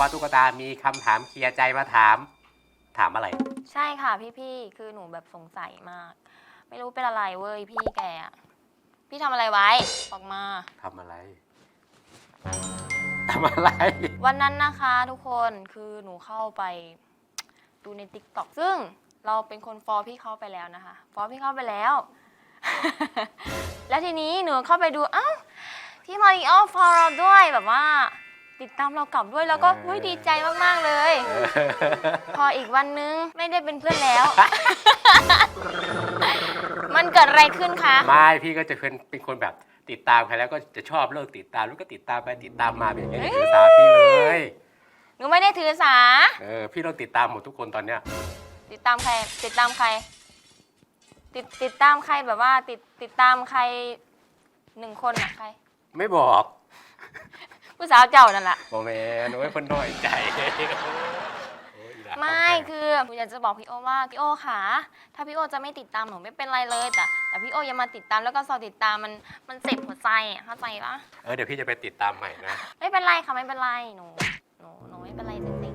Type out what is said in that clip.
ว่าตุ๊กตามีคำถามเคลียร์ใจมาถาม ถามอะไร ใช่ค่ะพี่ๆคือหนูแบบสงสัยมาก ไม่รู้เป็นอะไรเว้ยพี่แกอะพี่ทำอะไรไว้บอกมา ทำอะไร ทำอะไร วันนั้นนะคะทุกคนคือหนูเข้าไป ดูใน t ิ k t o k ซึ่งเราเป็นคนฟอลพี่เข้าไปแล้วนะคะ ฟอลพี่เข้าไปแล้ว แล้วทีนี้หนูเข้าไปดู เอ้า พี่มาริโอฟอลเราด้วยแบบว่า ติดตามเรากลับด้วยแล้วก็เออเฮ้ยดีใจมาก ๆ เลย พออีกวันนึงไม่ได้เป็นเพื่อนแล้ว มันเกิดอะไรขึ้นคะ ไม่พี่ก็จะเป็นเป็นคนแบบติดตามใครแล้วก็จะชอบเลิกติดตามแล้วก็ติดตามไปติดตามมาแบบนี้ถือสาพี่เลยหนูไม่ได้ถือสา เออพี่ต้องติดตามหมดทุกคนตอนเนี้ยติดตามใคร ติดตามใคร ติดติดตามใครแบบว่า ติดติดตามใครหนึ่งคนอะใคร ไม่บอก ผู้สาวเจ้านั่นแหละโมเมนโอ้ยคนน้อยใจโอ้ยอีหลาไม่คือหนูอยากจะบอกพี่โอว่าพี่โอค่ะถ้าพี่โอจะไม่ติดตามหนูไม่เป็นไรเลยแต่แต่พี่โอยังมาติดตามแล้วก็สอติดตามมันมันเจ็บหัวใจอะเข้าใจปะเออเดี๋ยวพี่จะไปติดตามใหม่นะ ไม่เป็นไรค่ะไม่เป็นไรหนูหนูหนูไม่เป็นไรจริง